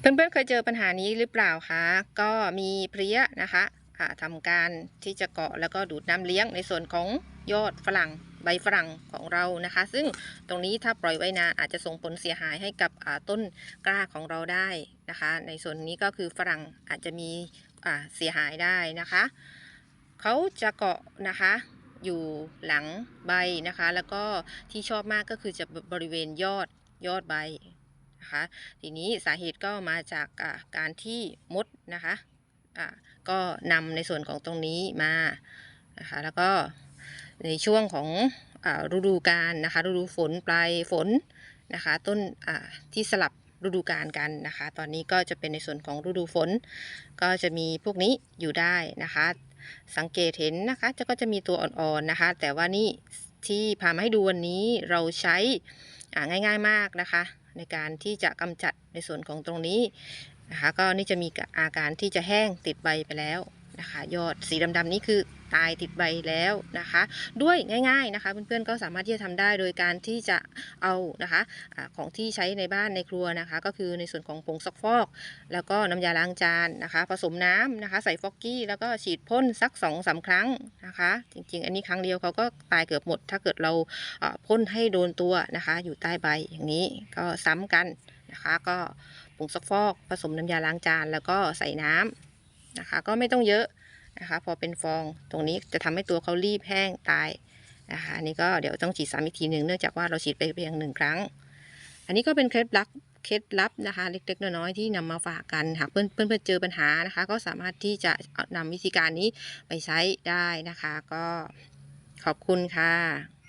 เพื่อนๆเคยเจอปัญหานี้หรือเปล่าคะก็มีเพลี้ยนะคะอ่าทำการที่จะเกาะแล้วก็ดูดน้ำเลี้ยงในส่วนของยอดฝรั่งใบฝรั่งของเรานะคะ ซึ่งตรงนี้ถ้าปล่อยไว้นานอาจจะส่งผลเสียหายให้กับต้นกล้าของเราได้นะคะ ในส่วนนี้ก็คือฝรั่งอาจจะมีเสียหายได้นะคะเขาจะเกาะนะคะอยู่หลังใบนะคะ แล้วก็ที่ชอบมากก็คือจะบริเวณยอดยอดใบ นะคะ ทีนี้สาเหตุก็มาจากการที่มดนะคะก็นำในส่วนของตรงนี้มานะคะแล้วก็ในช่วงของอฤดูกาลนะคะฤดูฝนปลายฝนนะคะต้นที่สลับฤดูกาลกันนะคะ ตอนนี้ก็จะเป็นในส่วนของฤดูฝน ก็จะมีพวกนี้อยู่ได้นะคะ สังเกตเห็นนะคะจะก็จะมีตัวอ่อนๆนะคะ แต่ว่านี่ที่พามาให้ดูวันนี้เราใช้ ง่ายๆมากนะคะ ในการที่จะกำจัดในส่วนของตรงนี้นะคะก็นี่จะมีอาการที่จะแห้งติดใบไปแล้ว นะคะ ยอดสีดำๆนี้คือตายติดใบแล้วนะคะ ด้วยง่าย ๆนะคะ เพื่อนๆก็สามารถที่จะทำได้โดยการที่จะเอานะคะอาของที่ใช้ในบ้านในครัวนะคะ ก็คือในส่วนของผงซักฟอก แล้วก็น้ำยาล้างจานนะคะ ผสมน้ำนะคะ ใส่ฟอกกี้ แล้วก็ฉีดพ่นสัก2อสาครั้งนะคะ จริงๆ อันนี้ครั้งเดียวเขาก็ตายเกือบหมด ถ้าเกิดเราพ่นให้โดนตัวนะคะ อยู่ใต้ใบอย่างนี้ก็ซ้ำกันนะคะ ก็ผงซักฟอก ผสมน้ำยาล้างจาน แล้วก็ใส่น้ำ นะคะ ก็ไม่ต้องเยอะนะคะ พอเป็นฟองตรงนี้จะทำให้ตัวเขารีบแห้งตายนะคะอันนี้ก็เดี๋ยวต้องฉีดซ้ำอีกทีหนึ่งเนื่องจากว่าเราฉีดไปเพียงหนึ่งครั้ง อันนี้ก็เป็นเคล็ดลับเคล็ดลับนะคะ เล็กๆน้อยๆที่นำมาฝากกันหากเพื่อนเพื่อนเอนเจอปัญหานะคะ ก็สามารถที่จะเอานำวิธีการนี้ไปใช้ได้นะคะ ก็ขอบคุณค่ะ